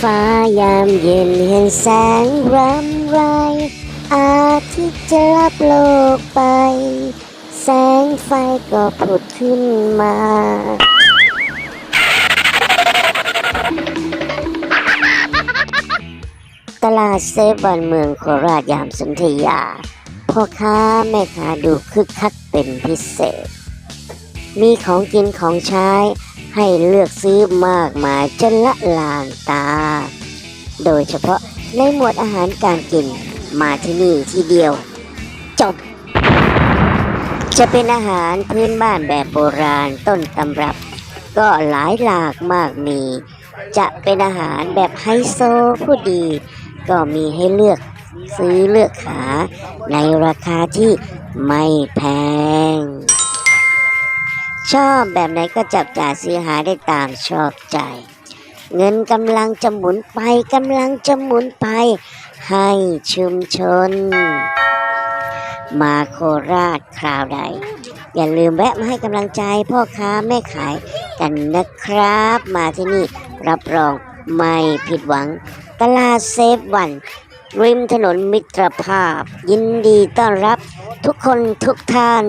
ฟ้ายามเย็นเห็นแสงรำไร อาทิตย์จะรับโลกไป แสงไฟก็ผุดขึ้นมา ตลาดเซฟวันเมืองโคราชยามสนธยาพ่อค้าแม่ค้าดูคึกคักเป็นพิเศษ มีของกินของใช้ ให้เลือกซื้อมากมายจนละลานตา โดยเฉพาะในหมวดอาหารการกินมาที่นี่ทีเดียว จบ จะเป็นอาหารพื้นบ้านแบบโบราณต้นตำรับ ก็หลายหลากมากมี จะเป็นอาหารแบบไฮโซผู้ดี ก็มีให้เลือกซื้อเลือกหาในราคาที่ไม่แพง ชอบแบบไหนก็จับจ่ายซื้อหาได้ตามชอบใจ เงินกำลังจะหมุนไปกำลังจะหมุนไป ให้ชุมชน มาโคราชคราวใด อย่าลืมแวะมาให้กำลังใจพ่อค้าแม่ขายกันนะครับ มาที่นี่รับรองไม่ผิดหวัง ตลาดเซฟวัน ริมถนนมิตรภาพ ยินดีต้อนรับทุกคนทุกท่าน